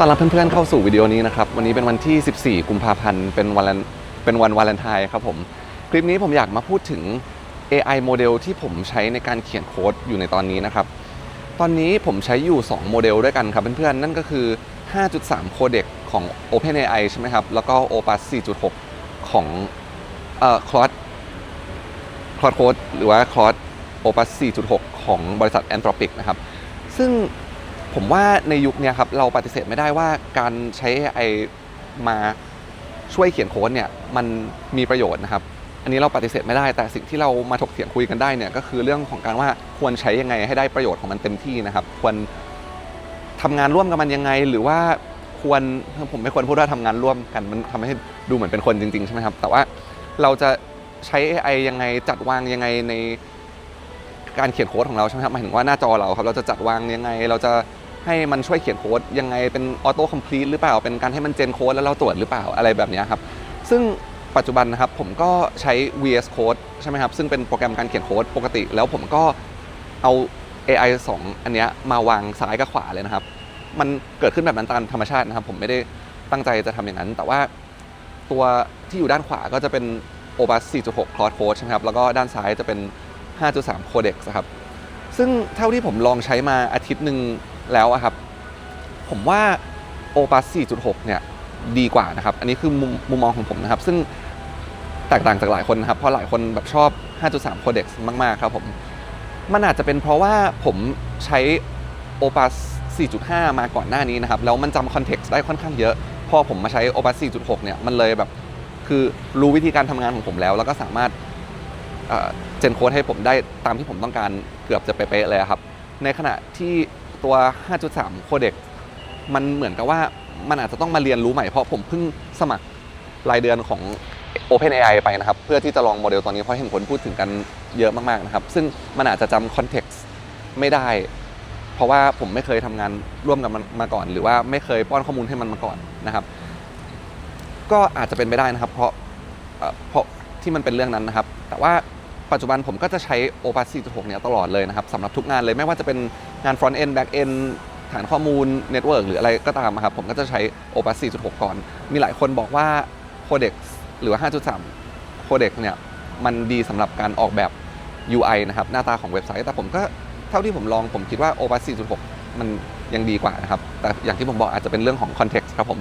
ต้อนรับเพื่อนๆเข้าสู่วิดีโอนี้นะครับ วันนี้เป็นวันที่ 14 กุมภาพันธ์ เป็นวันเป็นวันวาเลนไทน์ครับผม คลิปนี้ผมอยากมาพูดถึง AI โมเดลที่ผมใช้ในการเขียนโค้ดอยู่ในตอนนี้นะครับ ตอนนี้ผมใช้อยู่ 2 โมเดลด้วยกันครับเพื่อนๆ นั่นก็คือ 5.3โคเด็กของ OpenAI ใช่ไหมครับ แล้วก็ Opus 4.6 ของเอ่อ Claude Claude Code หรือว่า Claude Opus 4.6 ของบริษัท Anthropic นะครับ ซึ่ง ผมว่าในยุคนี้ครับเราปฏิเสธไม่ได้ว่าการใช้ AI มาช่วยเขียนโค้ดเนี่ยมันมีประโยชน์นะครับ อันนี้เราปฏิเสธไม่ได้ แต่สิ่งที่เรามาถกเถียงคุยกันได้เนี่ยก็คือเรื่องของการว่าควรใช้ยังไงให้ได้ประโยชน์ของมันเต็มที่นะครับ ควรทำงานร่วมกับมันยังไง หรือว่าควรผมไม่ควรพูดว่าทำงานร่วมกันมันทำให้ดูเหมือนเป็นคนจริงๆใช่ไหมครับแต่ว่าเราจะใช้ AI ยังไงจัดวางยังไงใน การเขียนโค้ดของเราใช่ไหมครับหมายถึงว่าหน้าจอเราครับเราจะจัดวางยังไง เราจะให้มันช่วยเขียนโค้ดยังไงเป็นออโต้คอมพลีทหรือเปล่า เป็นการให้มันเจนโค้ดแล้วเราตรวจหรือเปล่าอะไรแบบนี้ครับซึ่งปัจจุบันนะครับผมก็ใช้ VS Code ใช่ไหมครับซึ่งเป็นโปรแกรมการเขียนโค้ดปกติ แล้วผมก็เอา AI 2 อันนี้มาวางซ้ายกับขวาเลยนะครับ มันเกิดขึ้นแบบนั้นตามธรรมชาตินะครับ ผมไม่ได้ตั้งใจจะทำอย่างนั้น แต่ว่าตัวที่อยู่ด้านขวาก็จะเป็น Opus 4.6 Cloud Code ใช่ไหมครับ แล้วก็ด้านซ้ายจะเป็น 5.3 Codex นะครับ ซึ่งเท่าที่ผมลองใช้มาอาทิตย์หนึ่งแล้วอะครับ ผมว่า Opus 4.6 เนี่ยดีกว่านะครับ อันนี้คือมุมมุมมองของผมนะครับ ซึ่งแตกต่างจากหลายคนนะครับ เพราะหลายคนแบบชอบ 5.3 Codex มาก ๆ ครับผม มันอาจจะเป็นเพราะว่าผมใช้ Opus 4.5 มาก่อนหน้านี้นะครับ แล้วมันจำคอนเท็กซ์ได้ค่อนข้างเยอะ พอผมมาใช้ Opus 4.6 เนี่ย มันเลยแบบ คือรู้วิธีการทำงานของผมแล้ว แล้วก็สามารถ เจนโค้ดให้ผมได้ตามที่ผมต้องการเกือบจะเป๊ะเลยครับ ในขณะที่ตัว 5.3 โคเด็กมันเหมือนกับว่ามันอาจจะต้องมาเรียนรู้ใหม่เพราะผมเพิ่งสมัครรายเดือนของ OpenAI ไปนะครับ เพื่อที่จะลองโมเดลตัวนี้เพราะเห็นคนพูดถึงกันเยอะมากๆนะครับ ซึ่งมันอาจจะจำคอนเท็กซ์ไม่ได้ เพราะว่าผมไม่เคยทำงานร่วมกับมันมาก่อน หรือว่าไม่เคยป้อนข้อมูลให้มันมาก่อนนะครับ ก็อาจจะเป็นไปได้นะครับ เพราะเพราะที่มันเป็นเรื่องนั้นนะครับ แต่ว่า ปัจจุบันผมก็จะใช้ Opus 4.6 เนี่ยตลอดเลยนะครับสำหรับทุกงานเลยไม่ว่าจะเป็นงาน Front End Back End ฐานข้อมูล Network หรืออะไรก็ตามอะครับผมก็จะใช้ Opus 4.6 ก่อน มีหลายคนบอกว่า Codex หรือว่า 5.3 Codex เนี่ยมันดีสำหรับการออกแบบ UI นะครับหน้าตาของเว็บไซต์ แต่ผมก็เท่าที่ผมลองผมคิดว่า Opus 4.6 มันยังดีกว่านะครับ แต่อย่างที่ผมบอกอาจจะเป็นเรื่องของ Context ครับผม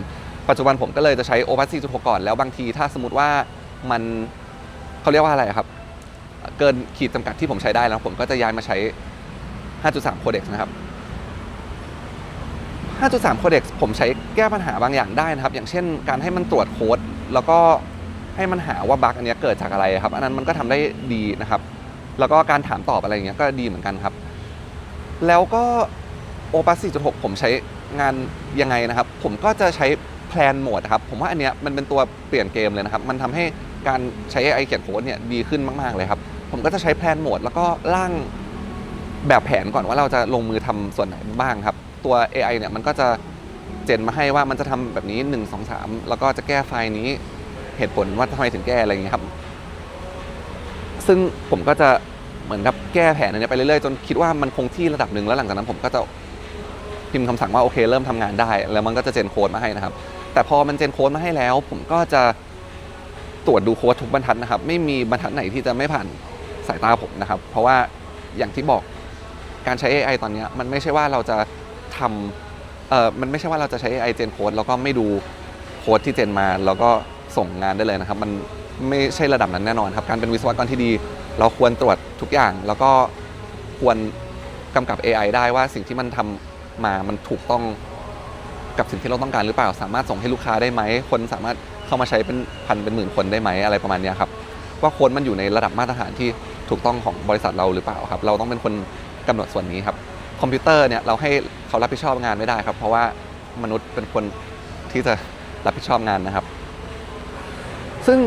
ปัจจุบันผมก็เลยจะใช้ Opus 4.6 ก่อน แล้วบางทีถ้าสมมติว่ามันเขาเรียกว่าอะไรครับ เกินขีดจำกัดที่ผมใช้ได้แล้ว ผมก็จะย้ายมาใช้ 5.3 Codex นะครับ 5.3 Codex ผมใช้แก้ปัญหาบางอย่างได้นะครับ อย่างเช่นการให้มันตรวจโค้ดแล้วก็ให้มันหาว่าบั๊กอันนี้เกิดจากอะไรครับ อันนั้นมันก็ทำได้ดีนะครับ แล้วก็การถามตอบอะไรอย่างเงี้ยก็ดีเหมือนกันครับ แล้วก็ Opus 4.6 ผมใช้งานยังไงนะครับ ผมก็จะใช้แพลนโหมดครับ ผมว่าอันเนี้ยมันเป็นตัวเปลี่ยนเกมเลยนะครับ มันทำให้การใช้ AI เขียนโค้ดเนี่ยดีขึ้นมาก ๆ เลยครับ ผมก็จะใช้แพลนโหมดแล้วก็ร่างแบบแผนก่อนว่าเราจะลงมือทำส่วนไหนบ้างครับ ตัว AI เนี่ยมันก็จะเจนมาให้ว่ามันจะทำแบบนี้ 1 2 3 แล้วก็จะแก้ไฟล์นี้เหตุผลว่าทำไมถึงแก้อะไรอย่างเงี้ครับ ซึ่งผมก็จะเหมือนกับแก้แผนอันเนี้ยไปเรื่อยๆ จนคิดว่ามันคงที่ระดับหนึ่งแล้วหลังจากนั้นผมก็จะพิมพ์คำสั่งว่าโอเคเริ่มทำงานได้ แล้วมันก็จะเจนโค้ดมาให้นะครับ แต่พอมันเจนโค้ดมาให้แล้ว ผมก็จะตรวจดูโค้ดทุกบรรทัดนะครับ ไม่มีบรรทัดไหนที่จะไม่ผ่าน สายตาผมนะครับ เพราะว่าอย่างที่บอกการใช้ AI ตอนนี้มันไม่ใช่ว่าเราจะทำเอ่อมันไม่ใช่ว่าเราจะใช้ AI เจนโค้ดแล้วก็ไม่ดูโค้ดที่เจนมาแล้วก็ส่งงานได้เลยนะครับ มันไม่ใช่ระดับนั้นแน่นอนครับ การเป็นวิศวกรที่ดี เราควรตรวจทุกอย่าง แล้วก็ควรกำกับ AI ได้ว่าสิ่งที่มันทำมามันถูกต้องกับสิ่งที่เราต้องการหรือเปล่า สามารถส่งให้ลูกค้าได้ไหม คนสามารถเข้ามาใช้เป็นพันเป็นหมื่นคนได้ไหมอะไรประมาณนี้ครับ ว่าโค้ดมันอยู่ในระดับมาตรฐานที่ ถูกต้องของบริษัทเราหรือเปล่าครับ เราต้องเป็นคนกำหนดส่วนนี้ครับ คอมพิวเตอร์เนี่ยเราให้เขารับผิดชอบงานไม่ได้ครับ เพราะว่ามนุษย์เป็นคนที่จะรับผิดชอบงานนะครับ ซึ่ง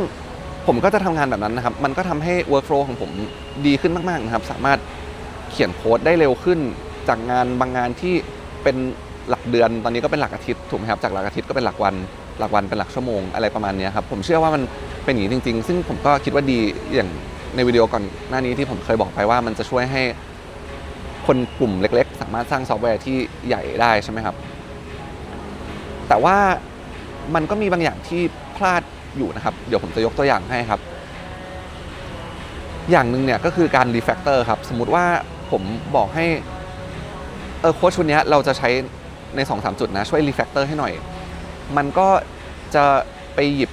ผมก็จะทำงานแบบนั้นนะครับ มันก็ทำให้ workflow ของผมดีขึ้นมาก ๆ นะครับ สามารถเขียนโค้ดได้เร็วขึ้น จากงานบางงานที่เป็นหลักเดือน ตอนนี้ก็เป็นหลักอาทิตย์ถูกไหมครับ จากหลักอาทิตย์ก็เป็นหลักวัน หลักวันเป็นหลักชั่วโมงอะไรประมาณนี้ครับ ผมเชื่อว่ามันเป็นอย่างนี้จริง ๆ ซึ่งผมก็คิดว่าดีอย่าง ในวิดีโอก่อนหน้านี้ที่ผมเคยบอกไปว่ามันจะช่วยให้คนกลุ่มเล็ก ๆ สามารถสร้างซอฟต์แวร์ที่ใหญ่ได้ใช่ไหมครับ แต่ว่ามันก็มีบางอย่างที่พลาดอยู่นะครับ เดี๋ยวผมจะยกตัวอย่างให้ครับ อย่างหนึ่งเนี่ยก็คือการรีแฟกเตอร์ครับ สมมุติว่าผมบอกให้เออโค้ชชุดนี้เราจะใช้ใน2อสจุดนะ ช่วยรีแฟกเตอร์ให้หน่อย มันก็จะไปหยิบ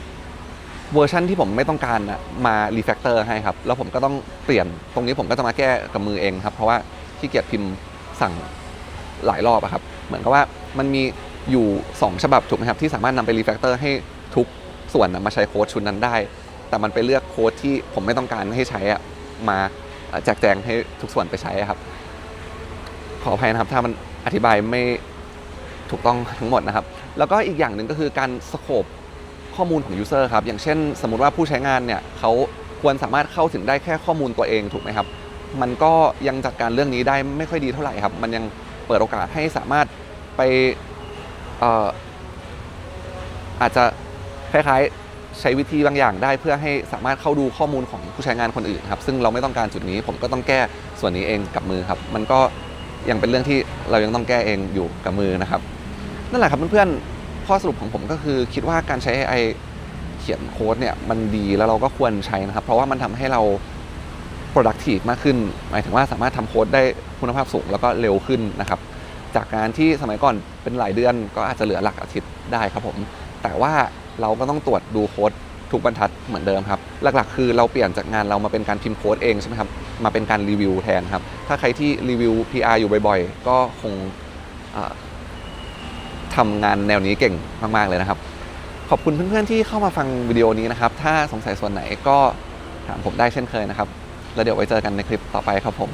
เวอร์ชันที่ผมไม่ต้องการนะมารีแฟกเตอร์ให้ครับ แล้วผมก็ต้องเปลี่ยนตรงนี้ผมก็จะมาแก้กับมือเองครับ เพราะว่าขี้เกียจพิมพ์สั่งหลายรอบครับ เหมือนกับว่ามันมีอยู่ 2 ฉบับถูกไหมครับ ที่สามารถนำไปรีแฟกเตอร์ให้ทุกส่วนมาใช้โค้ดชุดนั้นได้ แต่มันไปเลือกโค้ดที่ผมไม่ต้องการให้ใช้อะมาแจกแจงให้ทุกส่วนไปใช้ครับ ขออภัยนะครับถ้ามันอธิบายไม่ถูกต้องทั้งหมดนะครับ แล้วก็อีกอย่างหนึ่งก็คือการสโคป ข้อมูลของยูเซอร์ครับ อย่างเช่น สมมติว่าผู้ใช้งานเนี่ยเขาควรสามารถเข้าถึงได้แค่ข้อมูลตัวเองถูกไหมครับ มันก็ยังจัดการเรื่องนี้ได้ไม่ค่อยดีเท่าไหร่ครับ มันยังเปิดโอกาสให้สามารถไปเอ่ออาจจะคล้ายๆใช้วิธีบางอย่างได้เพื่อให้สามารถเข้าดูข้อมูลของผู้ใช้งานคนอื่นครับ ซึ่งเราไม่ต้องการจุดนี้ ผมก็ต้องแก้ส่วนนี้เองกับมือครับ มันก็ยังเป็นเรื่องที่เรายังต้องแก้เองอยู่กับมือนะครับ นั่นแหละครับเพื่อนๆ ข้อสรุปของผมก็คือคิดว่าการใช้ AI เขียนโค้ดเนี่ยมันดีแล้วเราก็ควรใช้นะครับ เพราะว่ามันทำให้เรา productive มากขึ้น หมายถึงว่าสามารถทำโค้ดได้คุณภาพสูงแล้วก็เร็วขึ้นนะครับ จากการที่สมัยก่อนเป็นหลายเดือนก็อาจจะเหลือหลักอาทิตย์ได้ครับผม แต่ว่าเราก็ต้องตรวจดูโค้ดทุกบรรทัดเหมือนเดิมครับ หลักๆ คือเราเปลี่ยนจากงานเรามาเป็นการพิมพ์โค้ดเองใช่ไหมครับ มาเป็นการรีวิวแทนครับ ถ้าใครที่รีวิว PR อยู่บ่อยๆ ก็คง ทำงานแนวนี้เก่งมากๆเลยนะครับ ขอบคุณเพื่อนๆที่เข้ามาฟังวิดีโอนี้นะครับ ถ้าสงสัยส่วนไหนก็ถามผมได้เช่นเคยนะครับ แล้วเดี๋ยวไว้เจอกันในคลิปต่อไปครับผม